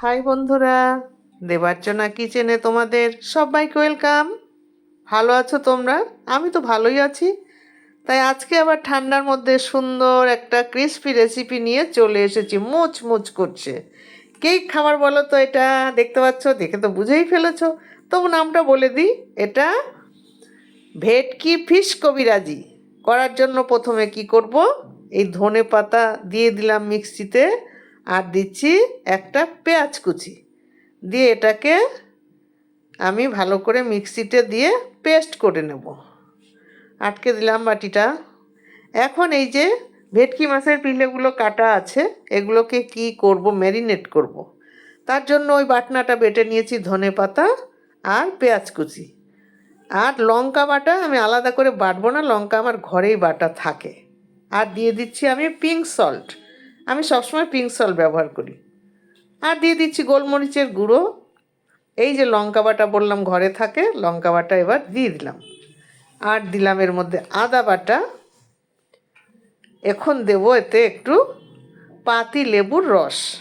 High বন্ধুরা, দেবার্চনা কিচেনে তোমাদের সবাইকে ওয়েলকাম। ভালো আছো তোমরা? আমি তো ভালোই আছি। তাই আজকে আবার ঠান্ডার মধ্যে সুন্দর একটা ক্রিস্পি রেসিপি নিয়ে চলে এসেছি মুচ মুচ করছে। কেক খাবার বলো তো এটা? দেখতে পাচ্ছ? দেখে তো বুঝেই ফেলেছো। তবু নামটা বলে দিই, এটা ভেটকি ফিশ কবিরাজি। করার জন্য প্রথমে কি করব? এই ধনে পাতা দিয়ে দিলাম মিক্সিতে। আর দিচ্ছি একটা পেঁয়াজ কুচি। দিয়ে এটাকে আমি ভালো করে মিক্সিতে দিয়ে পেস্ট করে নেব। আটকে দিলাম বাটিটা। এখন এই যে ভেটকি মাছের পিলেগুলো কাটা আছে, এগুলোকে কি করব, ম্যারিনেট করব। তার জন্য ওই বাটনাটা বেটে নিয়েছি ধনে পাতা আর পেঁয়াজ কুচি। আর লঙ্কা বাটা আমি আলাদা করে বাটবো না, লঙ্কা আমার ঘরেই বাটা থাকে। আর দিয়ে দিচ্ছি আমি পিঙ্ক সল্ট। আমি সবসময় পিঙ্ক সল্ট ব্যবহার করি। আর দিয়ে দিচ্ছি গোলমরিচের গুঁড়ো। এই যে লঙ্কা বাটা বললাম ঘরে থাকে, লঙ্কা বাটা এবার দিয়ে দিলাম। আর দিলাম এর মধ্যে আদা বাটা। এখন দেবো এতে একটু পাতি লেবুর রস।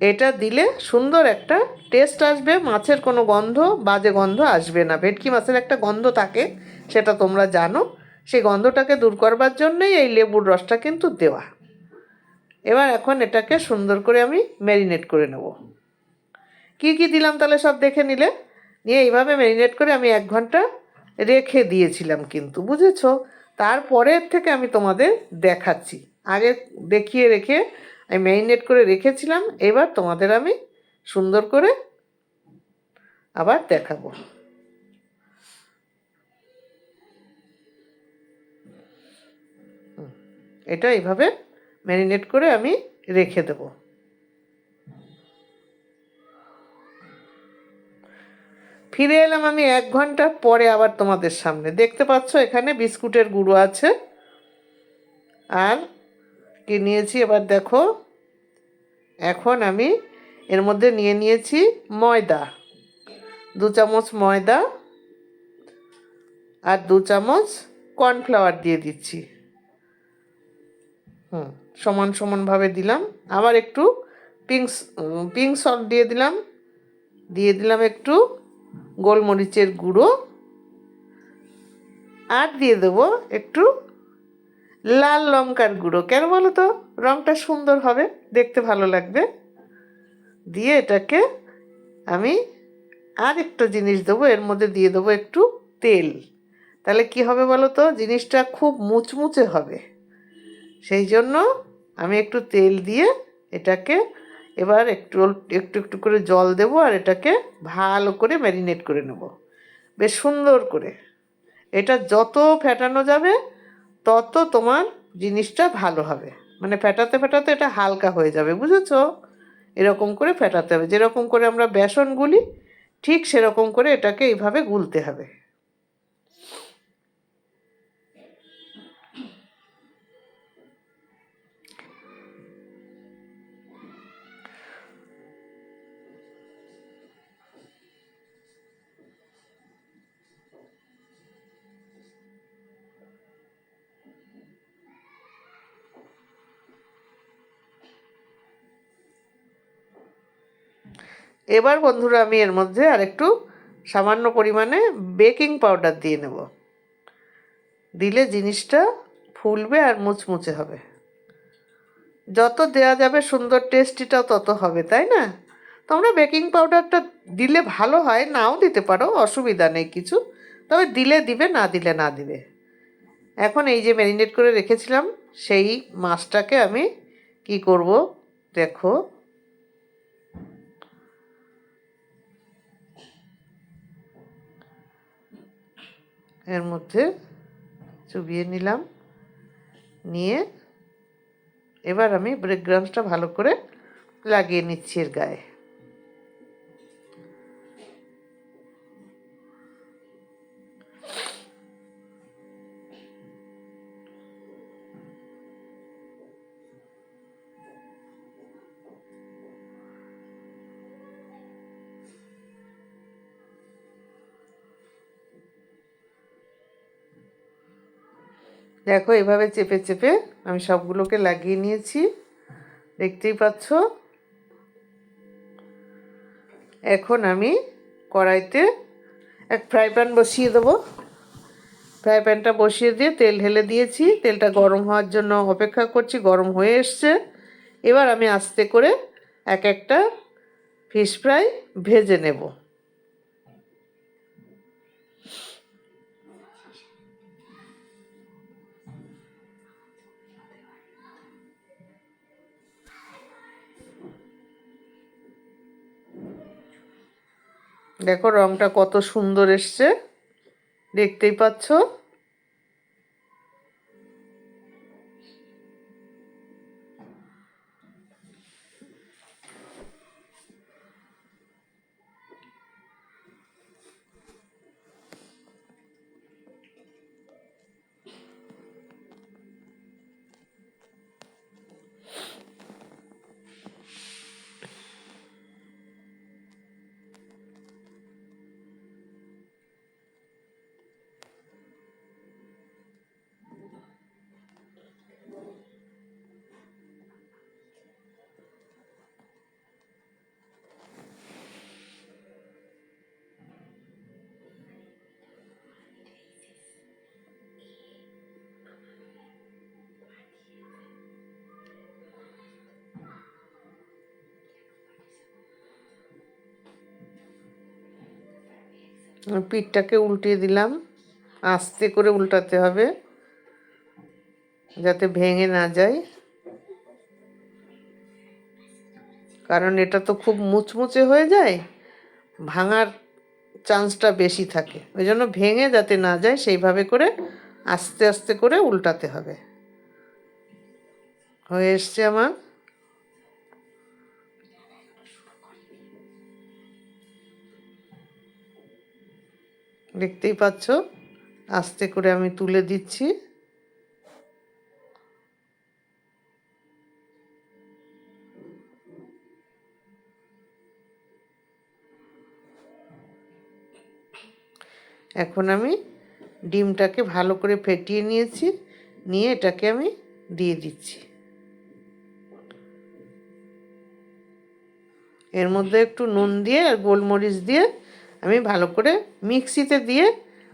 এটা দিলে সুন্দর একটা টেস্ট আসবে, মাছের কোনো গন্ধ, বাজে গন্ধ আসবে না। ভেটকি মাছের একটা গন্ধ থাকে, সেটা তোমরা জানো। সেই গন্ধটাকে দূর করবার জন্যই এই লেবুর রসটা কিন্তু দেওয়া। এবার এখন এটাকে সুন্দর করে আমি ম্যারিনেট করে নেব। কি কি দিলাম তাহলে সব দেখে নিলে? নিয়ে এইভাবে ম্যারিনেট করে আমি এক ঘণ্টা রেখে দিয়েছিলাম কিন্তু, বুঝেছ? তারপরের থেকে আমি তোমাদের দেখাচ্ছি। আগে দেখিয়ে রেখে আমি ম্যারিনেট করে রেখেছিলাম, এবার তোমাদের আমি সুন্দর করে আবার দেখাবো। এটা এইভাবে ম্যারিনেট করে আমি রেখে দেব। ফিরে এলাম আমি এক ঘণ্টা পরে আবার তোমাদের সামনে। দেখতে পাচ্ছ এখানে বিস্কুটের গুঁড়ো আছে। আর কি নিয়েছি? এবার দেখো। এখন আমি এর মধ্যে নিয়ে নিয়েছি ময়দা। দু চামচ ময়দা আর দু চামচ কর্নফ্লাওয়ার দিয়ে দিচ্ছি। হুম। সমান সমানভাবে দিলাম। আবার একটু পিঙ্ক পিঙ্ক সল্ট দিয়ে দিলাম। দিয়ে দিলাম একটু গোলমরিচের গুঁড়ো। আর দিয়ে দেবো একটু লাল লঙ্কার গুঁড়ো। কেন বলো তো? রঙটা সুন্দর হবে, দেখতে ভালো লাগবে। দিয়ে এটাকে আমি আর একটা জিনিস দেবো, এর মধ্যে দিয়ে দেবো একটু তেল। তাহলে কি হবে বলো তো? জিনিসটা খুব মুচমুচে হবে। সেই জন্য আমি একটু তেল দিয়ে এটাকে এবার একটু একটু একটু করে জল দেবো আর এটাকে ভালো করে ম্যারিনেট করে নেব। বেশ সুন্দর করে। এটা যত ফেটানো যাবে, তত তোমার জিনিসটা ভালো হবে। মানে ফেটাতে ফেটাতে এটা হালকা হয়ে যাবে, বুঝেছ? এরকম করে ফেটাতে হবে। যেরকম করে আমরা বেসন গুলি, ঠিক সেরকম করে এটাকে এইভাবে গুলতে হবে। এবার বন্ধুরা আমি এর মধ্যে আর একটু সামান্য পরিমাণে বেকিং পাউডার দিয়ে নেব। দিলে জিনিসটা ফুলবে আর মুচমুচে হবে। যত দেয়া যাবে সুন্দর টেস্টিটাও তত হবে, তাই না? তোমরা বেকিং পাউডারটা দিলে ভালো হয়, নাও দিতে পারো, অসুবিধা নেই কিছু। তবে দিলে দিবে, না দিলে না দিবে। এখন এই যে ম্যারিনেট করে রেখেছিলাম, সেই মাছটাকে আমি কি করব? দেখো। এর মধ্যে চুবিয়ে নিলাম। নিয়ে এবার আমি ব্রেক গ্রামসটা ভালো করে লাগিয়ে নিচ্ছি এর গায়ে। দেখো, এভাবে চেপে চেপে আমি সবগুলোকে লাগিয়ে নিয়েছি। দেখতেই পাচ্ছ? এখন আমি কড়াইতে এক ফ্রাই প্যান বসিয়ে দেবো। ফ্রাই প্যানটা বসিয়ে দিয়ে তেল ঢেলে দিয়েছি। তেলটা গরম হওয়ার জন্য অপেক্ষা করছি, গরম হয়ে এসছে। এবার আমি আস্তে করে এক একটা ফিশ ফ্রাই ভেজে নেব। দেখো রংটা কত সুন্দর এসছে। দেখতেই পাচ্ছ? পিঠটাকে উল্টিয়ে দিলাম। আস্তে করে উল্টাতে হবে, যাতে ভেঙে না যায়। কারণ এটা তো খুব মুচমুচে হয়ে যায়, ভাঙার চান্সটা বেশি থাকে। ওই জন্য ভেঙে যাতে না যায়, সেইভাবে করে আস্তে আস্তে করে উল্টাতে হবে। হয়ে এসছে আমার দেখতেই পাচ্ছ। আস্তে করে আমি তুলে দিচ্ছি। এখন আমি ডিমটাকে ভালো করে ফেটিয়ে নিয়েছি, নিয়ে এটাকে আমি দিয়ে দিচ্ছি। এর মধ্যে একটু নুন দিয়ে আর গোলমরিচ দিয়ে আমি ভালো করে মিক্সিতে দিয়ে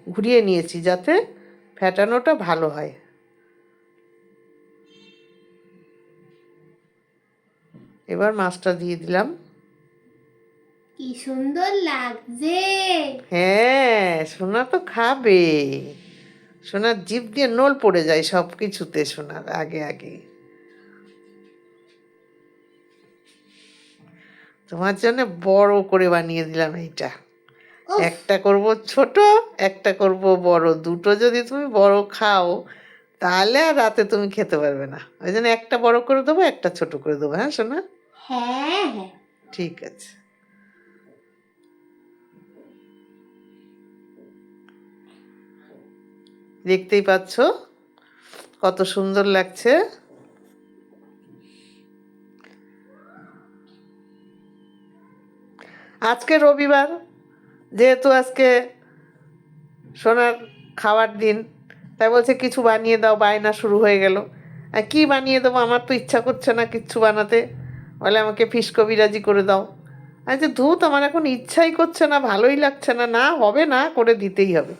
ঘুরিয়ে নিয়েছি যাতে ফ্যাটানোটা ভালো হয়। এবার মাছটা দিয়ে দিলাম। কি সুন্দর লাগছে। হ্যাঁ সোনা তো খাবে। সোনার জিভ দিয়ে নোল পড়ে যায় সব কিছুতে সোনার আগে আগে। তোমার জন্য বড় করে বানিয়ে দিলাম এইটা। একটা করব ছোট একটা করব বড়। দুটো যদি তুমি বড় খাও তাহলে আর রাতে তুমি খেতে পারবে না। ওই জন্য একটা বড় করে দেবো একটা ছোট করে দেবো। হ্যাঁ সোনা? হ্যাঁ হ্যাঁ। ঠিক আছে। দেখতেই পাচ্ছ? কত সুন্দর লাগছে। আজকে রবিবার। যেহেতু আজকে সোনার খাওয়ার দিন তাই বলছে কিছু বানিয়ে দাও বায়না শুরু হয়ে গেল। আর কী বানিয়ে দেবো? আমার তো ইচ্ছা করছে না কিচ্ছু বানাতে। বলে আমাকে ফিস বিরাজি করে দাও। আচ্ছা ধূত আমার এখন ইচ্ছাই করছে না ভালোই লাগছে না। না হবে না করে দিতেই হবে।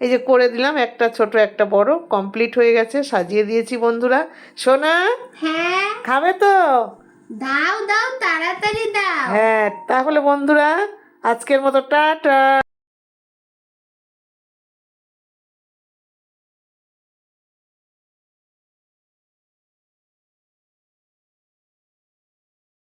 এই যে করে দিলাম একটা ছোট একটা বড় কমপ্লিট হয়ে গেছে সাজিয়ে দিয়েছি বন্ধুরা। সোনা হ্যাঁ? খাবে তো? দাও দাও তাড়াতাড়ি দাও। হ্যাঁ তাহলে বন্ধুরা আজকের মতো টাটা।